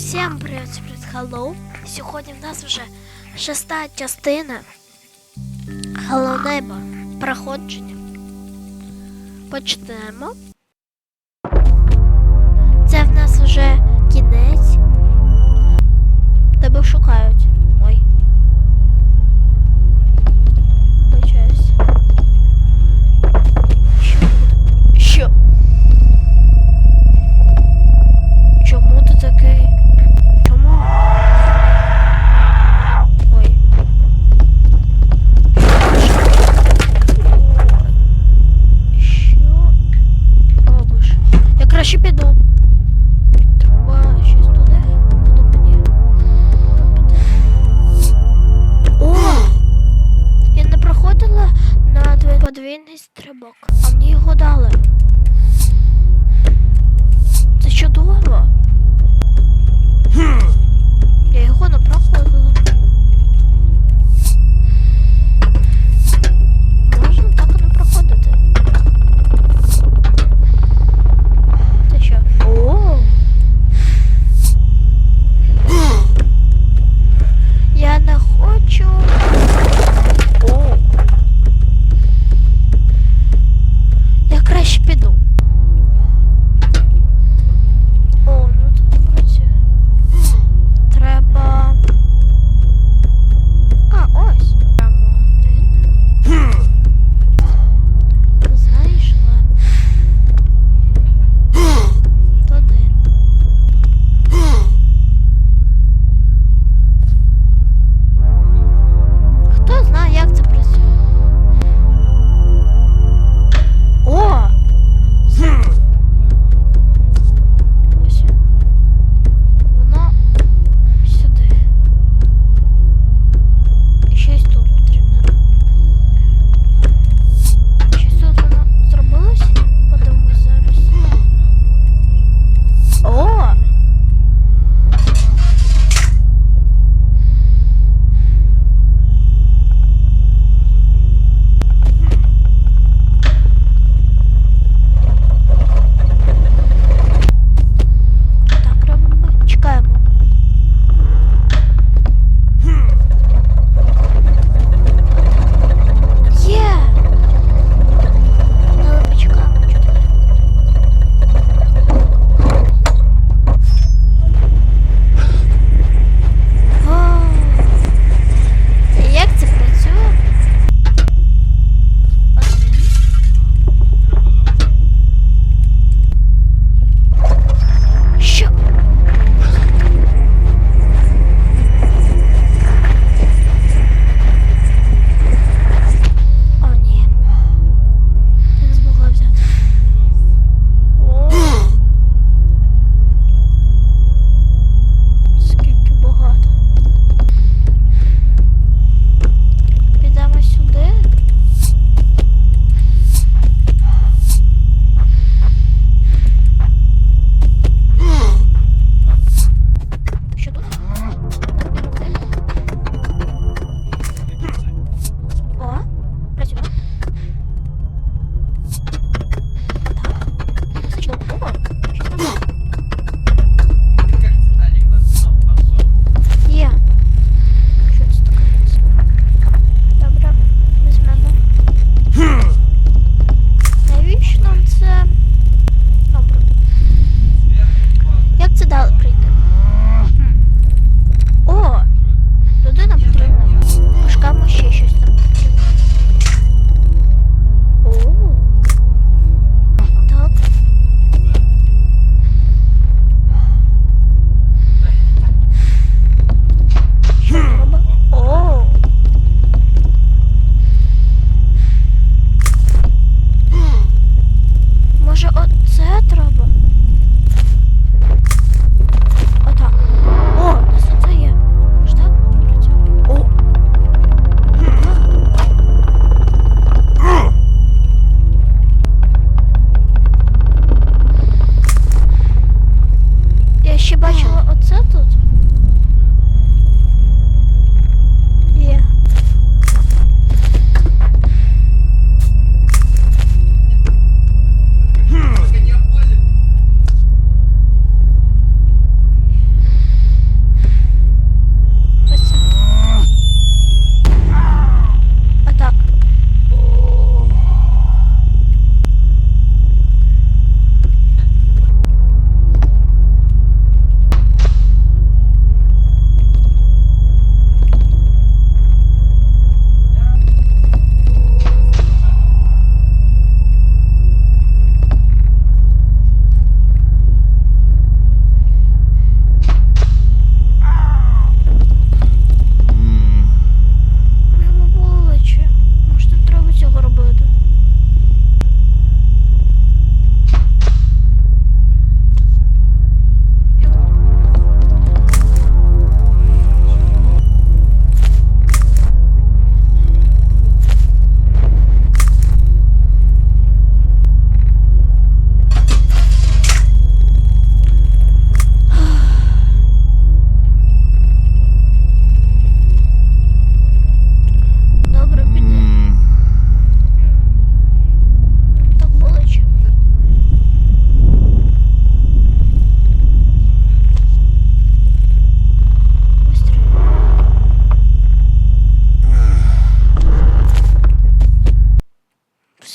Всім привіт, привіт, Hello! Сьогодні в нас вже шеста частина Hello проходження. Почнемо. Це в нас вже Подвійний стрибок, а мені його дали.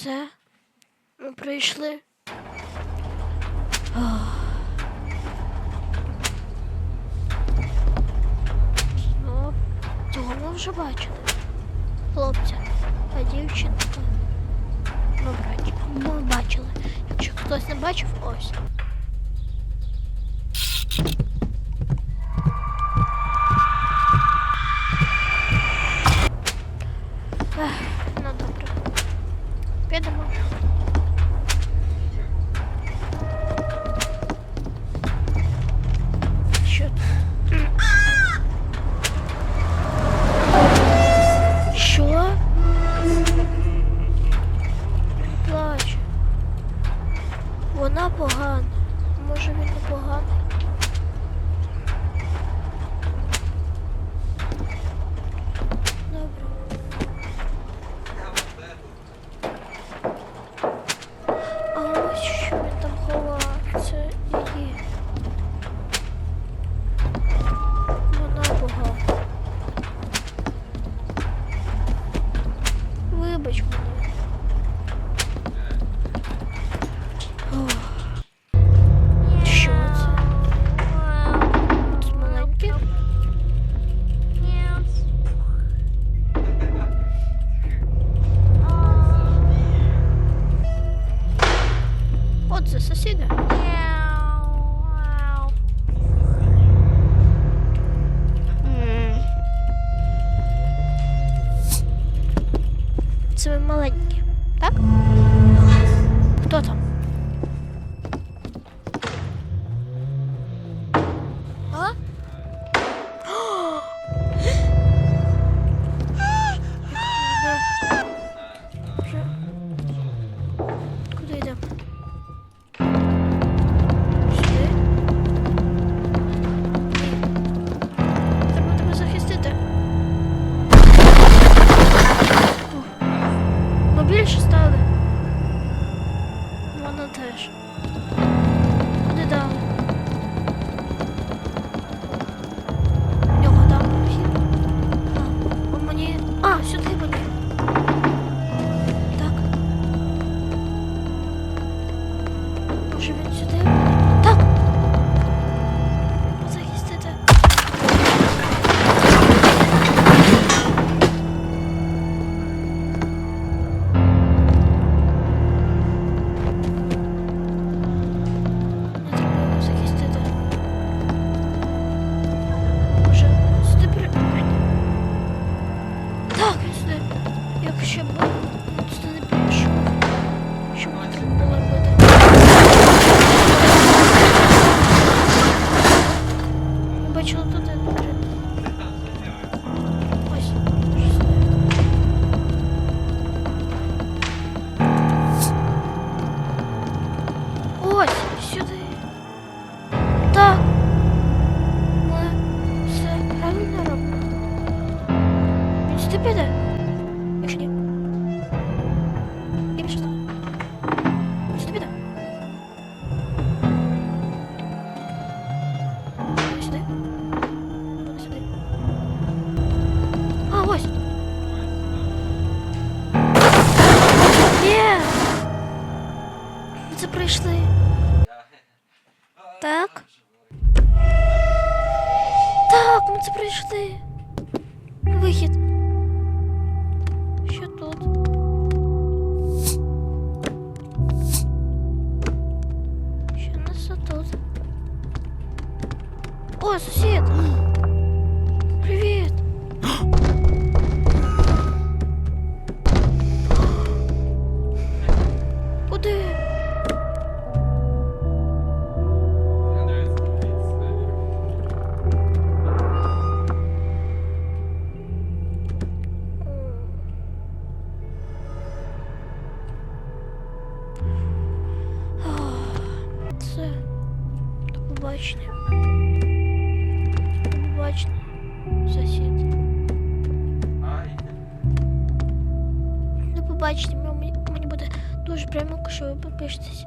все. Ми прийшли. Знов. Ну, Цього ми вже бачили. Хлопця, а дівчинка. Ми бачили. Якщо хтось не бачив, ось. assassina. выход Що тут? Що нас тут? О, сосед привет куда Бачите, мені буде дуже приємно, якщо ви підпишетесь.